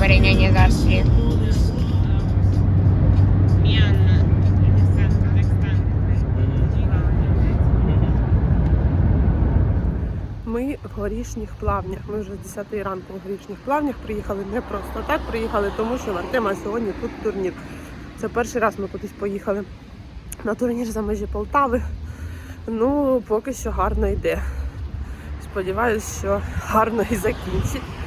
порівняння з Австрією. М'янма, Киргизстан, Казахстан. Ми в горішніх плавнях. Ми вже з 10 ранку в горішніх плавнях приїхали не просто так. Приїхали, тому що в Артема сьогодні тут турнір. Це перший раз ми кудись поїхали на турнір за межі Полтави. Ну, поки що гарно йде. Сподіваюсь, що гарно і закінчить.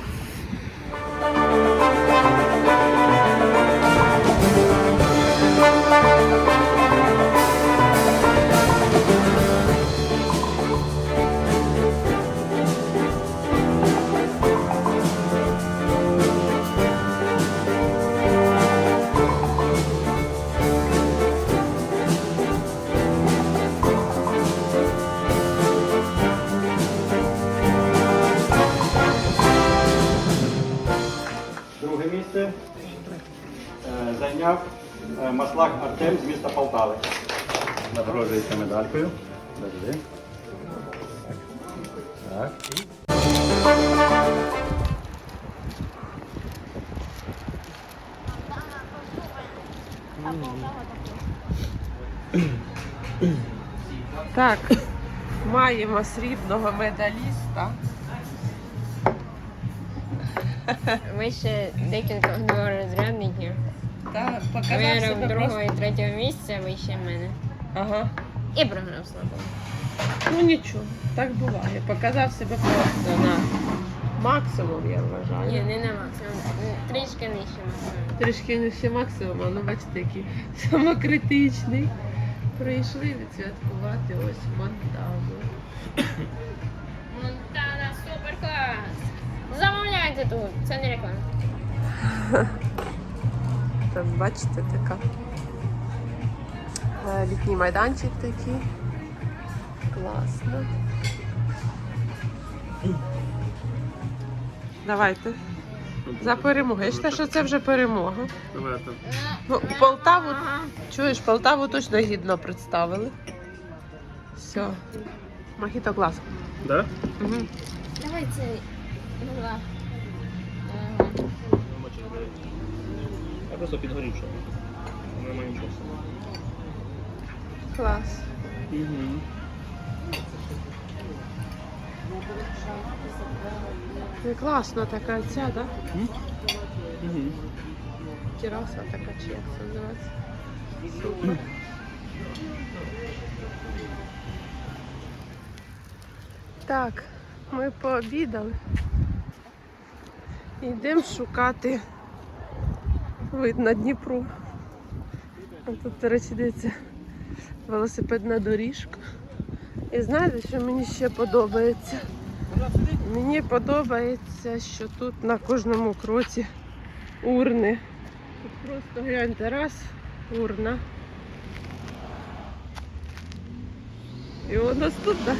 Артем з міста Полтави. Нагороджується медалькою. Завжди. Так. Так, маємо срібного медаліста. Ми ще декілька розрядників. Та показав Виграв себе другого просто. і третього місця вище мене. Ага. І програв слабо. Ну нічого, так буває. Показав себе просто на максимум, я вважаю. Ні, не на максимум. Трішки нижче максимум. Трішки нижче максимума, ну бачите, який самокритичний. Прийшли відсвяткувати ось Монтану. Монтана супер клас! Замовляйте тут, це не реклама. Там бачите, така. е, Літній майданчик такий. Класно. Давайте. За перемогу. Я вважаю, що це вже перемога. Давайте. Ну, Полтаву, чуєш, Полтаву точно гідно представили. Все. Мохіто клас. Да? Угу. Давай це. Два. Я просто підгорів, що немає нічого. Клас. Угу. Ну, класно така ця, да? Угу. Тераса така чи як це називається. Супер. Так, ми пообідали. Йдемо шукати вид на Дніпро. А Тут, до речі, дивіться, велосипедна доріжка. І знаєте, що мені ще подобається? Мені подобається, що тут на кожному кроці урни. Тут просто гляньте, раз, урна. І у нас тут, да.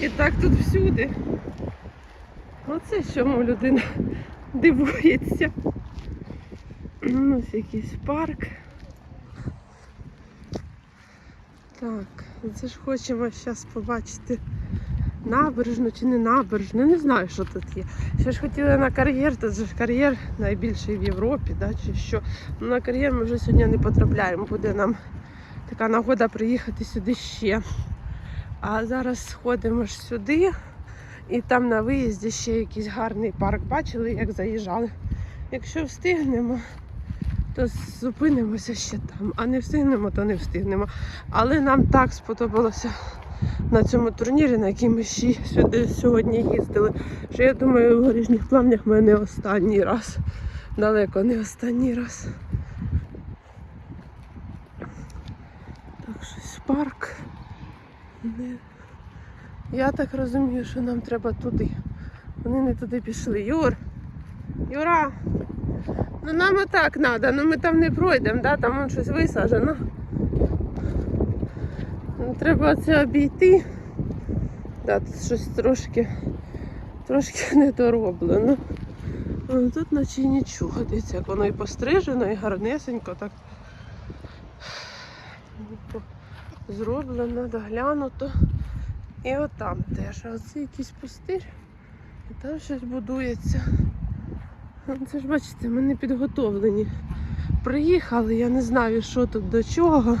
і так тут всюди. Оце чому людина дивується. Ну, Ось якийсь парк. Так, це ж хочемо зараз побачити набережну чи не набережну. Не знаю, що тут є. Ще ж хотіли на кар'єр, же ж кар'єр найбільший в Європі, да, чи що. Ну, на кар'єр ми вже сьогодні не потрапляємо. Буде нам така нагода приїхати сюди ще. А зараз сходимо ж сюди, і там на виїзді ще якийсь гарний парк. Бачили, як заїжджали. Якщо встигнемо, то зупинимося ще там. А не встигнемо, то не встигнемо. Але нам так сподобалося на цьому турнірі, на який ми ще сьогодні їздили. Що я думаю, в горішніх плавнях ми не останній раз. Далеко не останній раз. Так, щось парк. Не... Я так розумію, що нам треба туди. Вони не туди пішли. Юр! Юра! Ну нам і так треба, ну ми там не пройдемо, да? там вон щось висаджено. Ну, Треба це обійти. Да, тут щось трошки, трошки недороблено. Тут наче нічого. Дивіться, як воно і пострижено, і гарнесенько так зроблено, доглянуто. І отам теж. Оце якийсь пустир. І там щось будується. Ну, Це ж бачите, ми не підготовлені. Приїхали, я не знаю, що тут до чого.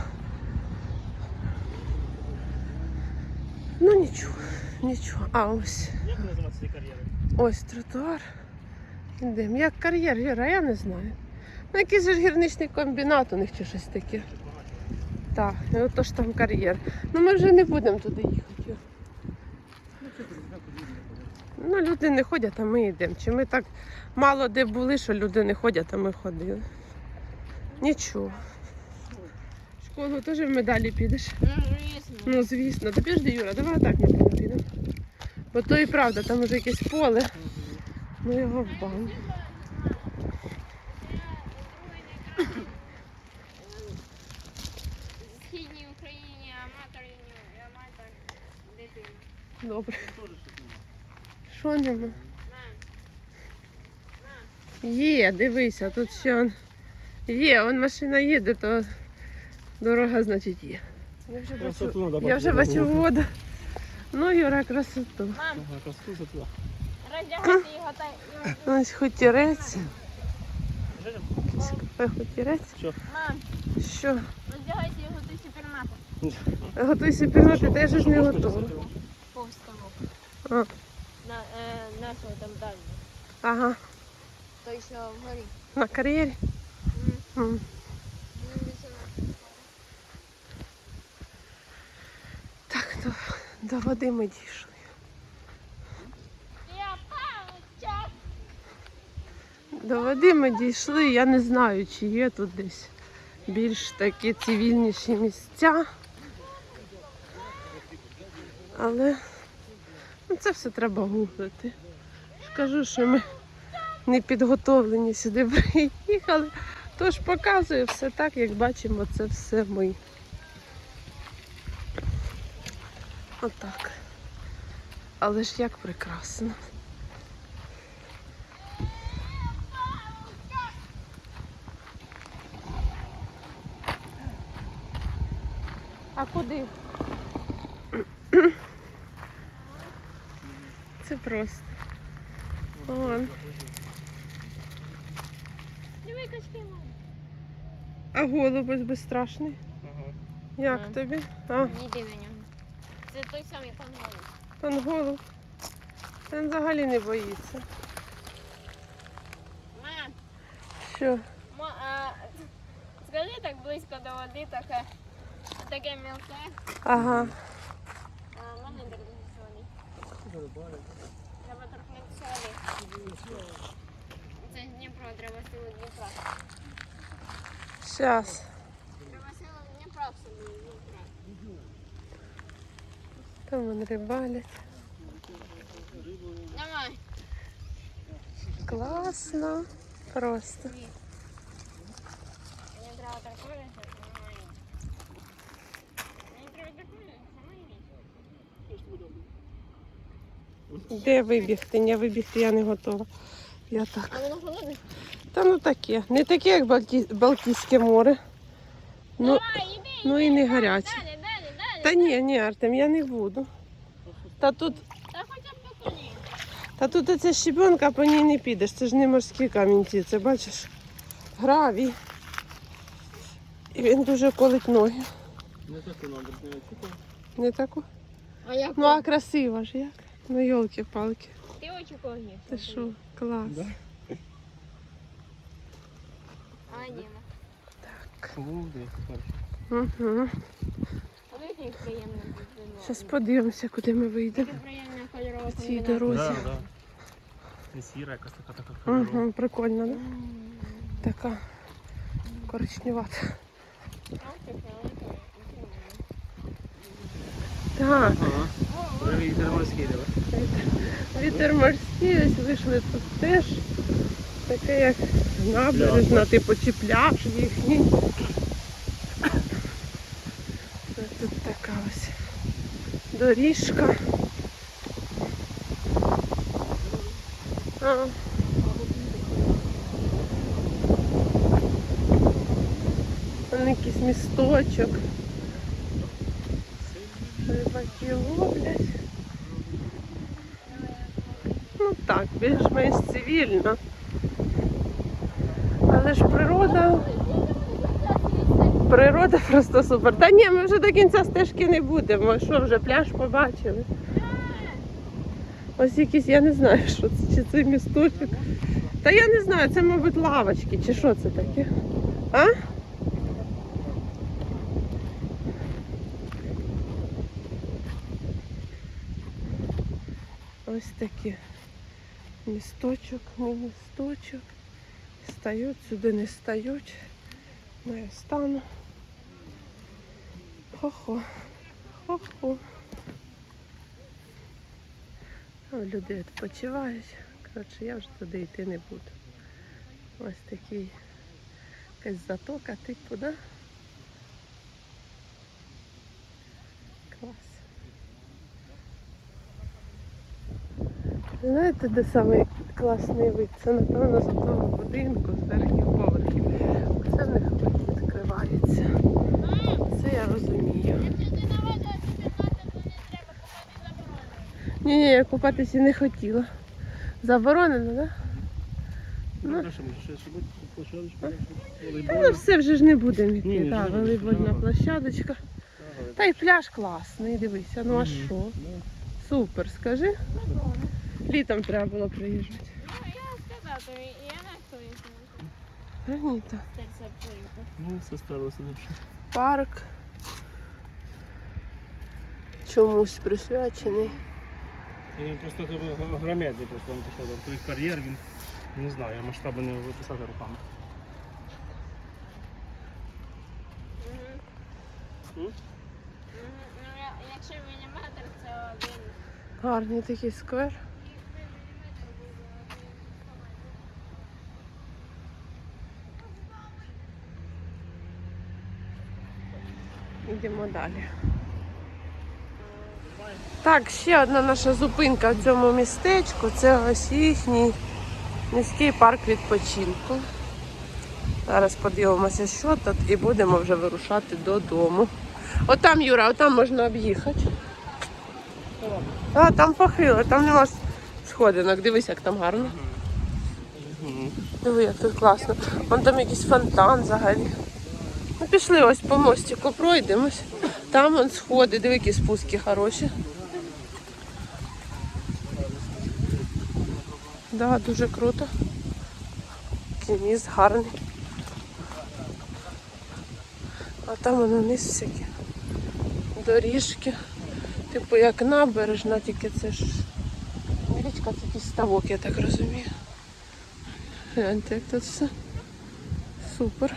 Ну нічого, нічого. А ось. Як називається ці кар'єри? Ось тротуар. Ідемо. Як кар'єр, Віра, я не знаю. Ну, якийсь же гірничний комбінат у них чи щось таке. Так, і ото ж там кар'єр. Ну ми вже не будемо туди їхати. Юр. Ну, люди не ходять, а ми йдемо. Чи ми так мало де були, що люди не ходять, а ми ходили. Нічого. В школу теж в медалі підеш. Ну, звісно. Ну, звісно. Та підожди, Юра, давай так напевно підемо. Бо то і правда, там уже якесь поле. Ми його в банк. В східній Україні аматор аматор дитина. Добре. Що нема? Є, дивися, тут ще он. Є, он машина їде, то дорога, значить, є. Я вже Красоту бачу, я вже бачу воду. Ну, Юра, красоту. Мам, роздягайся його та Ось хутірець. Що? Мам, Що? роздягайся його ти супермаркет. Готуйся пірнати, я ж не готова. А, На, е, нашого там далі. ага, Той, що вгорі. на кар'єрі. Він весело. Так, до, до води ми дійшли. До води ми дійшли, я не знаю, чи є тут десь більш такі цивільніші місця. Але це все треба гуглити. Скажу, що ми не підготовлені сюди приїхали. Тож показую все так, як бачимо, це все ми. Отак. Але ж як прекрасно. А куди? Це просто. Вон. Диви, качки. А голубець безстрашний. Ага. Як Ага. тобі? А, Іди на нього. Це той самий пан Голуб. пан голуб. Він взагалі не боїться. Мам, Що? ма, а, скажи так близько до води, таке, таке мілке. Ага. А, мене солі. Треба торкнути солі. Це Дніпро, треба силу Дніпра. Щас. Треба силу Дніпра в собі Дніпра. Там вони рибалять. Давай. Класно. Просто. Мені треба торкнути, сама йди. Мені треба торкнути, сама йди. Де вибігти? Не вибігти я не готова. Я так. А воно холодне? Та ну таке. Не таке, як Балті... Балтійське море. Ну, Давай, іди, ну і не гаряче. далі, далі, далі. Та ні, ні, Артем, я не буду. Та тут, Та хоча б по та тут оця щебенка, по ній не підеш. Це ж не морські камінці, це бачиш гравій. І він дуже колить ноги. Не таку надо, не очікував. Не таку? А як? Ну а красиво ж як? Ну йолки-палки. Ти очі когні. Ти що, клас. Да. А, Діма. О, де. Угу. Зараз подивимося, куди ми вийдемо. По цій дорозі. Да, да. Не сіра, якась така така кольорова. Угу, прикольно, да? Така коричневата. Так, Ага. Вітер морський, давай. Вітер морський, ось вийшли тут теж. Таке як набережна, типу чи пляж їхній. Тут така ось доріжка. А. Якийсь місточок. Так, більш-менш цивільно. Але ж природа. Природа просто супер. Та ні, ми вже до кінця стежки не будемо. Що вже пляж побачили? Ось якісь, я не знаю, що це, чи це місточок. Та я не знаю, це, мабуть, лавочки, чи що це таке? А? Ось такі. Місточок, не місточок. Стають, сюди не стають. Ну, я стану. Хо-хо. Хо-хо. Люди відпочивають. Коротше, я вже туди йти не буду. Ось такий якась затока, типу, да? Клас. Знаєте, де самий класний вид? Це, напевно, з того будинку, з верхніх поверхів. Це в них відкривається. Це я розумію. Ні, ні, я купатися не хотіла. Заборонено, так? Да? Ну, площадочка, Ну, все вже ж не будемо йти. Так, волейбольна площадочка. Та й пляж класний, дивися, ну а що? Супер, скажи. Літом треба було приїжджати. Ну, я сказав, то я на хто їх Раніта. Ну, все сталося ліпше. Парк. Чомусь присвячений. Він просто громадний, просто він пішов той кар'єр, він не знаю, я масштаби не виписати руками. Мгм. Мгм. Ну, якщо міліметр, це один. Гарний такий сквер. Йдемо далі. Так, ще одна наша зупинка в цьому містечку. Це ось їхній міський парк відпочинку. Зараз подивимося, що тут, і будемо вже вирушати додому. Отам, Юра, отам можна об'їхати. А, там похило, там нема сходинок. Дивись, як там гарно. Диви, як тут класно. Вон там якийсь фонтан взагалі. Ну, пішли ось по мостику, пройдемось. Там вон сходи, диви, які спуски хороші. Да, дуже круто. Міст гарний. А там воно вниз всякі доріжки. Типу як набережна, тільки це ж річка, це якийсь ставок, я так розумію. Гляньте, як тут все. Супер.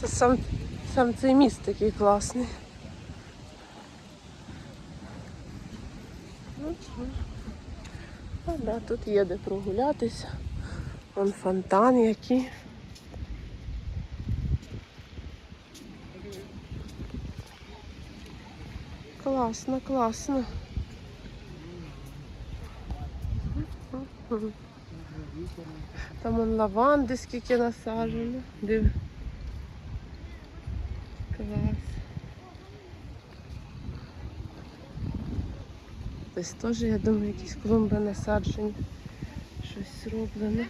Це сам, сам цей міст такий класний. А, да, тут є де прогулятися. Вон фонтан який. Класно, класно. Там он лаванди скільки насаджено. Диви. Клас. Ось теж, я думаю, якісь клумби насаджені. Щось зроблено.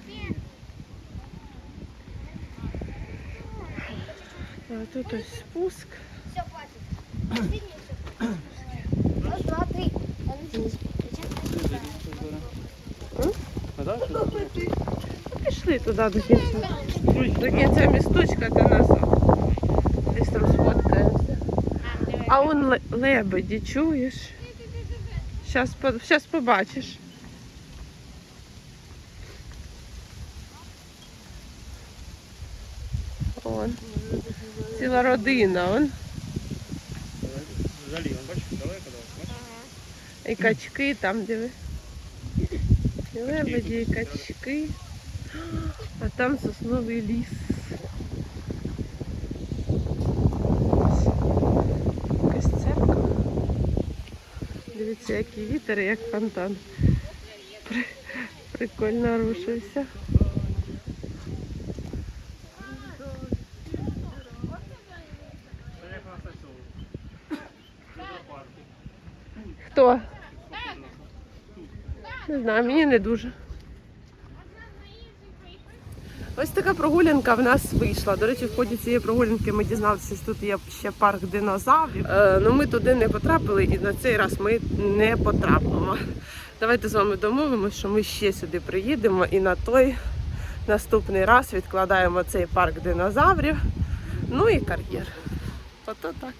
А тут ось спуск. Все, хватит. Раз, два, три. А так? що це? Пішли туди до кінця. До кінця місточка до нас. Десь там сфоткаємося. А, он ле- лебеді, чуєш? Щас, щас побачиш. Он. Ціла родина, он. Взагалі, он бачиш, далеко, далеко. І качки там, диви. І лебеді, і качки. А там сосновий ліс. Якась церква. Дивіться, який вітер, як фонтан. При- Прикольно рушився. Хто? Не знаю, мені не дуже. Ось така прогулянка в нас вийшла. До речі, в ході цієї прогулянки ми дізналися, що тут є ще парк динозаврів. Е, ну ми туди не потрапили і на цей раз ми не потрапимо. Давайте з вами домовимося, що ми ще сюди приїдемо і на той наступний раз відкладаємо цей парк динозаврів. Ну і кар'єр. Ото так.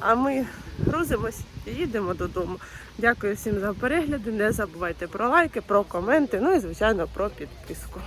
А ми грузимось і їдемо додому. Дякую всім за перегляди. Не забувайте про лайки, про коменти, ну і звичайно про підписку.